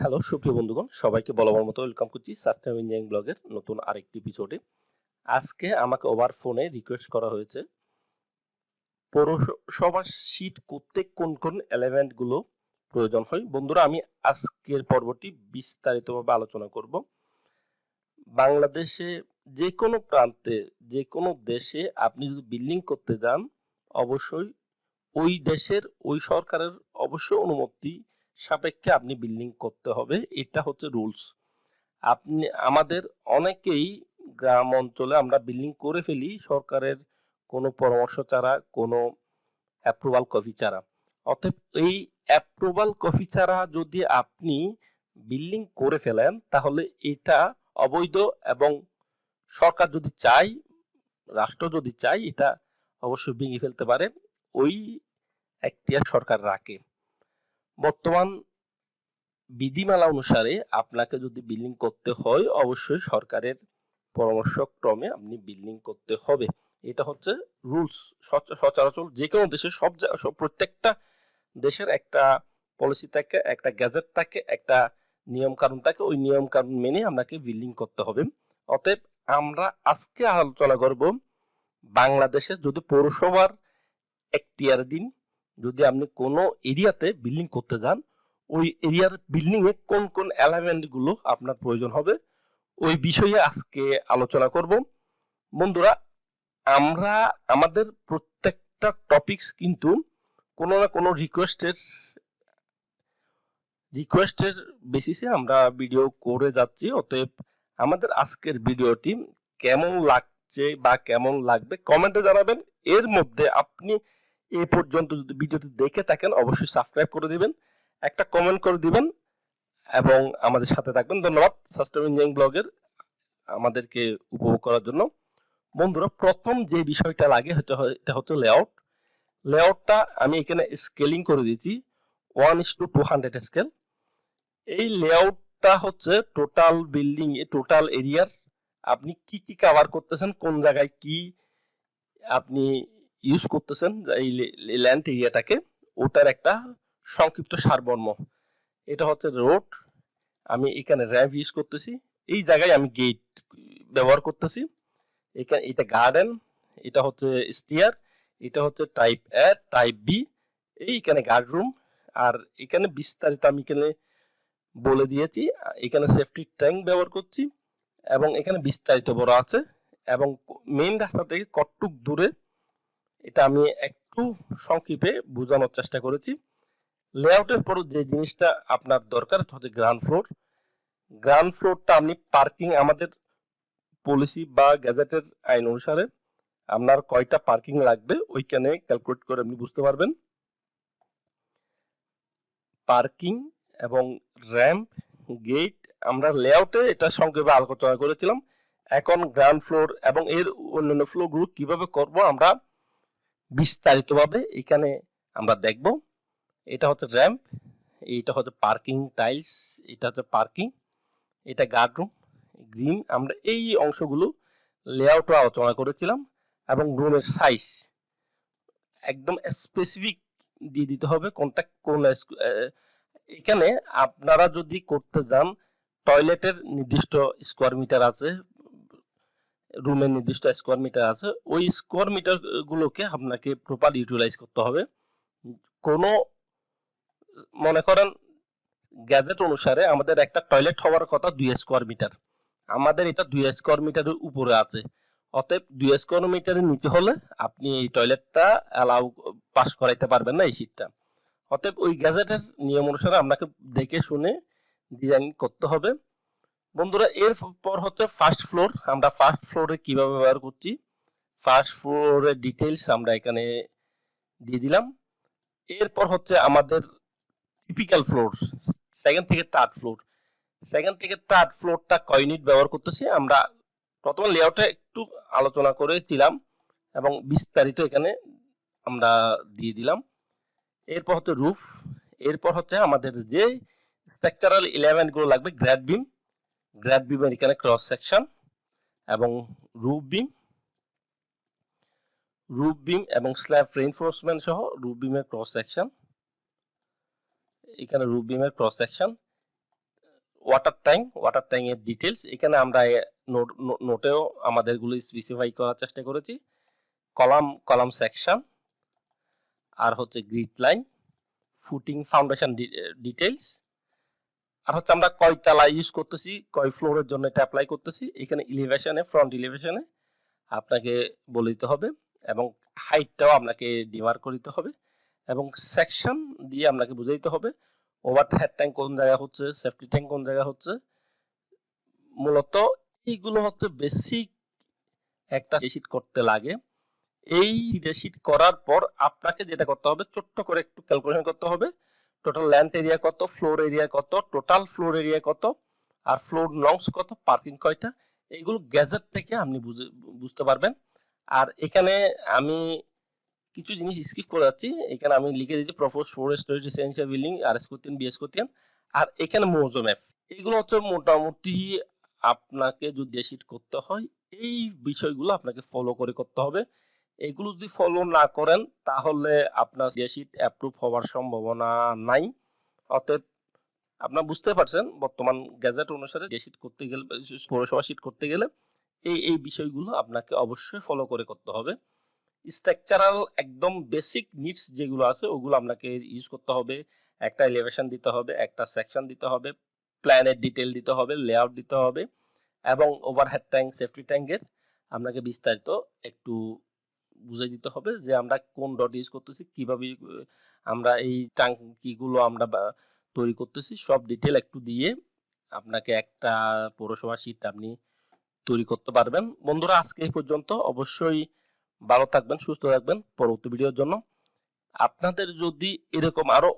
Hello সুপ্রিয় বন্ধুগণ, সবাইকে বলবার মতো ওয়েলকাম করছি সাস্টেন ইঞ্জিনিয়ারিং ব্লগের নতুন আরেকটি এপিসোডে আজকে আমাকে ওভার ফোনে রিকোয়েস্ট করা হয়েছে পৌরসভার শীট করতে কোন কোন এলিমেন্টগুলো প্রয়োজন হয়? বন্ধুরা, আমি আজকের পর্বটি বিস্তারিতভাবে আলোচনা করব। বাংলাদেশে যে কোনো প্রান্তে যে কোনো দেশে আপনি যদি বিল্ডিং করতে যান, অবশ্যই ওই দেশের, ওই সরকারের অবশ্যই অনুমতি সাপেক্ষে আপনি বিল্ডিং করতে হবে, এটা হচ্ছে রুলস আপনি, আমাদের অনেকেই গ্রাম অঞ্চলে আমরা বিল্ডিং করে ফেলি, সরকারের কোনো পরামর্শ ছাড়া, কোনো অ্যাপ্রুভাল কপি ছাড়া। অতএব এই অ্যাপ্রুভাল কপি ছাড়া যদি আপনি বিল্ডিং করে ফেলেন, তাহলে এটা অবৈধ এবং সরকার যদি চাই রাষ্ট্র যদি চাই এটা অবশ্যই ভেঙে ফেলতে পারে। ওই এখতিয়ার সরকার রাখে। বর্তমান বিধিমালা অনুসারে আপনাকে যদি বিল্ডিং করতে হয়, অবশ্যই সরকারের পরামর্শ ক্রমে আপনি বিল্ডিং করতে হবে। এটা হচ্ছে রুলস সচরাচর যে কোনো দেশের সব প্রত্যেকটা দেশের একটা পলিসি থাকে, একটা গ্যাজেট থাকে, একটা নিয়ম কানুন থাকে, ওই নিয়ম কানুন মেনে আপনাকে বিল্ডিং করতে হবে। অতএব আমরা আজকে আলোচনা করব বাংলাদেশের যদি পৌরসভার এখতিয়ার দিন যদি আপনি কোনো এরিয়াতে বিল্ডিং করতে যান, ওই এরিয়ার বিল্ডিং এ কোন কোন এলিমেন্টগুলো আপনার প্রয়োজন হবে, ওই বিষয়ে আজকে আলোচনা করব। বন্ধুরা, আমরা, আমাদের প্রত্যেকটা টপিকস কিন্তু কোনো না কোনো রিকোয়েস্টের রিকোয়েস্টের বেসিসে আমরা ভিডিও করে যাচ্ছি। অতএব আমাদের আজকের ভিডিওটি কেমন লাগছে বা কেমন লাগবে কমেন্টে জানাবেন। এর মধ্যে আপনি এই পর্যন্ত যদি ভিডিওটি দেখে থাকেন, অবশ্যই সাবস্ক্রাইব করে দিবেন, একটা কমেন্ট করে দিবেন, এবং আমাদের সাথে থাকবেন। ধন্যবাদ সাস্টেন ইঞ্জিনিয়ারিং ব্লগের আমাদেরকে উপভোগ করার জন্য। বন্ধুরা, প্রথম যে বিষয়টা লাগে এটা হচ্ছে লেআউট লেআউটটা আমি এখানে স্কেলিং করে দিয়েছি one is to two hundred scale এই লেআউটটা হচ্ছে টোটাল বিল্ডিং এ টোটাল এরিয়ার আপনি কি কি কভার করতেছেন, কোন জায়গায় কি আপনি ইউজ করতেছেন এই ল্যান্ড এরিয়াটাকে, ওটার একটা সংক্ষিপ্ত সারবর্ম এটা হচ্ছে রোড আমি এখানে র্যাম্প ইউজ করতেছি। এই জায়গায় আমি গেট ব্যবহার করতেছি। এখানে এটা গার্ডেন এটা হচ্ছে স্টিয়ার এটা হচ্ছে টাইপ এ টাইপ বি এইখানে গার্ড রুম আর এখানে বিস্তারিত আমি এখানে বলে দিয়েছি। এখানে সেফটি ট্যাঙ্ক ব্যবহার করছি, এবং এখানে বিস্তারিত বড় আছে, এবং মেইন রাস্তা থেকে কটটুক দূরে এটা আমি একটু সংক্ষেপে বোঝানোর চেষ্টা করেছি। লেআউটের পর যে জিনিসটা আপনার দরকার হচ্ছে গ্রাউন্ড ফ্লোর গ্রাউন্ড ফ্লোরটা আপনি পার্কিং আমাদের পলিসি বা গ্যাজেটের আইন অনুসারে আপনার কয়টা পার্কিং লাগবে, ওইখানে ক্যালকুলেট করে আপনি বুঝতে পারবেন। পার্কিং এবং র্যাম্প গেট আমরা লেআউটে এটা সংক্ষেপে আলোচনা করেছিলাম। এখন গ্রাউন্ড ফ্লোর এবং এর অন্যান্য ফ্লোরগুলো কীভাবে করব আমরা বিস্তারিতভাবে এখানে আমরা দেখব। এটা হচ্ছে র্যাম্প এটা হচ্ছে পার্কিং টাইলস এটা হচ্ছে পার্কিং এটা গার্ডরুম গ্রিন আমরা এই অংশগুলো লেআউট আলোচনা করেছিলাম, এবং রুমের সাইজ একদম স্পেসিফিক দিয়ে দিতে হবে কোনটা কোন এখানে আপনারা যদি করতে যান টয়লেটের নির্দিষ্ট স্কোয়ার মিটার আছে রুমের নির্দিষ্ট স্কোয়ার মিটার আছে, ওই স্কোয়ার মিটার গুলোকে আপনাকে প্রপার ইউটিলাইজ করতে হবে। কোনো, মনে করেন গ্যাজেট অনুসারে আমাদের একটা টয়লেট হওয়ার কথা দুই স্কোয়ার মিটার আমাদের এটা দুই স্কোয়ার মিটারের উপরে আছে। অতএব দুই স্কোয়ার মিটারে নিতে হলে আপনি এই টয়লেটটা অ্যালাউ পাস করাইতে পারবেন না এই সিটটা অতএব ওই গ্যাজেটের নিয়ম অনুসারে আপনাকে দেখে শুনে ডিজাইন করতে হবে। বন্ধুরা, এরপর হচ্ছে ফার্স্ট ফ্লোর আমরা ফার্স্ট ফ্লোরে কীভাবে ব্যবহার করছি? ফার্স্ট ফ্লোরের ডিটেইলস আমরা এখানে দিয়ে দিলাম। এরপর হচ্ছে আমাদের টিপিক্যাল ফ্লোর সেকেন্ড থেকে থার্ড ফ্লোর সেকেন্ড থেকে থার্ড ফ্লোরটা কয় ইউনিট ব্যবহার করতেছি? আমরা প্রথমে লেআউটে একটু আলোচনা করেছিলাম এবং বিস্তারিত এখানে আমরা দিয়ে দিলাম। এরপর হচ্ছে রুফ এরপর হচ্ছে আমাদের যে স্ট্রাকচারাল এলিমেন্টগুলো লাগবে গ্র্যাড বিম গ্র্যাড বিমের এখানে ক্রস সেকশন এবং রুফ বিম রুফ বিম এবং স্ল্যাব রেইনফোর্সমেন্ট সহ রুফ বিমের ক্রস সেকশন এখানে রুফ বিমের cross section water tank water tank এর ডিটেলস এখানে আমরা নোটেও আমাদেরগুলো স্পেসিফাই করার চেষ্টা করেছি। কলাম কলাম সেকশন আর হচ্ছে grid line footing foundation details আর হচ্ছে আমরা কয় তালা ইউজ করতেছি, কয় ফ্লোরের জন্য এটা অ্যাপ্লাই করতেছি। এখানে ইলিভেশনে ফ্রন্ট ইলিভেশনে আপনাকে বলে দিতে হবে এবং হাইটটাও আপনাকে ডিমার করে দিতে হবে এবং সেকশন দিয়ে আপনাকে বুঝে দিতে হবে ওভার হেড ট্যাঙ্ক কোন জায়গায় হচ্ছে সেফটি ট্যাঙ্ক কোন জায়গায় হচ্ছে। মূলত এইগুলো হচ্ছে বেসিক একটা শিট করতে লাগে। এই শিট করার পর আপনাকে যেটা করতে হবে, ছোট্ট করে একটু ক্যালকুলেশন করতে হবে। টোটাল ল্যান্ড এরিয়া কত? ফ্লোর এরিয়া কত? টোটাল ফ্লোর এরিয়া কত? আর ফ্লোর নংস কত? পার্কিং কয়টা? এইগুলো গ্যাজেট থেকে আপনি বুঝতে পারবেন। আর এখানে আমি কিছু জিনিস স্কিপ করে যাচ্ছি। এখানে আমি লিখে দিচ্ছি propose four storage residential building আর এস কোতিয়ান বিএস কোতিয়ান আর এখানে মৌজো ম্যাপ এগুলো হচ্ছে মোটামুটি আপনাকে যদি শিট করতে হয়, এই বিষয়গুলো আপনাকে ফলো করে করতে হবে। এগুলো যদি ফলো না করেন, তাহলে আপনার শিট অ্যাপ্রুভ হওয়ার সম্ভাবনা নাই। অতএব আপনার বুঝতে পারছেন বর্তমান গ্যাজেট অনুসারে যে শিট করতে গেলে, পৌরসভা শিট করতে গেলে এই এই বিষয়গুলো আপনাকে অবশ্যই ফলো করে করতে হবে। স্ট্রাকচারাল একদম বেসিক নিডস যেগুলো আছে, ওগুলো আপনাকে ইউজ করতে হবে। একটা এলিভেশন দিতে হবে, একটা সেকশন দিতে হবে প্ল্যানের ডিটেল দিতে হবে লেআউট দিতে হবে এবং ওভারহেড ট্যাঙ্ক সেফটি ট্যাঙ্কের আপনাকে বিস্তারিত একটু বুঝে দিতে হবে যে আমরা কোন ডট ইউজ করতেছি, কীভাবে আমরা এই ট্যাঙ্কিগুলো আমরা তৈরি করতেছি। সব ডিটেল একটু দিয়ে আপনাকে একটা পৌরসভা শীট আপনি তৈরি করতে পারবেন। বন্ধুরা, আজকে এই পর্যন্ত। অবশ্যই ভালো থাকবেন, সুস্থ থাকবেন পরবর্তী ভিডিওর জন্য। আপনাদের যদি এরকম আরও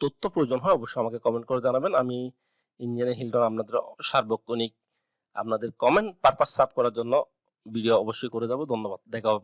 তথ্য প্রয়োজন হয়, অবশ্যই আমাকে কমেন্ট করে জানাবেন। আমি ইঞ্জিনিয়ার হিলটন আপনাদের সার্বক্ষণিক আপনাদের কমেন্ট পারপাস সার্ভ করার জন্য ভিডিও অবশ্যই করে যাব। ধন্যবাদ। দেখা হবে